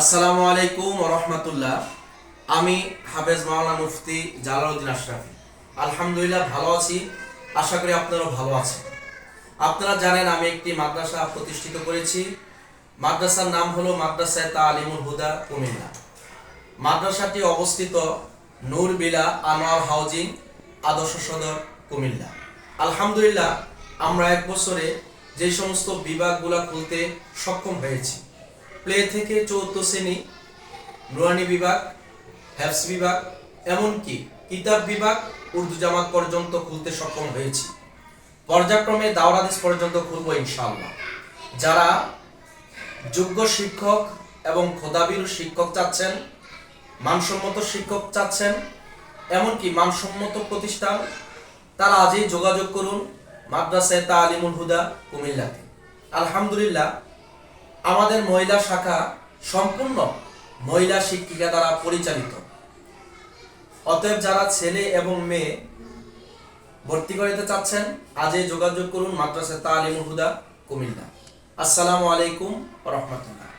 আসসালামু আলাইকুম রহমতুল্লাহ। আমি হাফেজ মাওলানা মুফতি জালালউদ্দিন আশরাফি। আলহামদুলিল্লাহ ভালো আছি, আশা করি আপনারাও ভালো আছেন। আপনারা জানেন আমি একটি মাদ্রাসা প্রতিষ্ঠিত করেছি। মাদ্রাসার নাম হলো মাদ্রাসায় তালিমুল হুদা কুমিল্লা। মাদ্রাসাটি অবস্থিত নূরবিলা আনোয়ার হাউজিং আদর্শ সদর কুমিল্লা। আলহামদুলিল্লাহ আমরা এক বছরে যে সমস্ত বিভাগগুলো খুলতে সক্ষম হয়েছি প্লে থেকে চৌদ্দ শ্রেণি নুরানি বিভাগ হ্যাপস বিভাগ, এমনকি কিতাব বিভাগ, উর্দু জামাত পর্যন্ত খুলতে সক্ষম হয়েছি। পর্যায়ক্রমে দাওরাদিস পর্যন্ত খুলব ইনশাআল্লাহ। যারা যোগ্য শিক্ষক এবং খোদাবির শিক্ষক চাচ্ছেন, মানসম্মত শিক্ষক চাচ্ছেন, এমনকি মানসম্মত প্রতিষ্ঠান, তারা আজই যোগাযোগ করুন মাদ্রাসায় তালিমুল হুদা, কুমিল্লাতে। আলহামদুলিল্লাহ আমাদের মহিলা শাখা সম্পূর্ণ মহিলা শিক্ষিকা দ্বারা পরিচালিত। অতএব যারা ছেলে এবং মেয়ে ভর্তি করতে চাচ্ছেন, আজই যোগাযোগ করুন মাদ্রাসা তালিমুল হুদা কুমিল্লা। আসসালামু আলাইকুম রহমতুল্লাহ।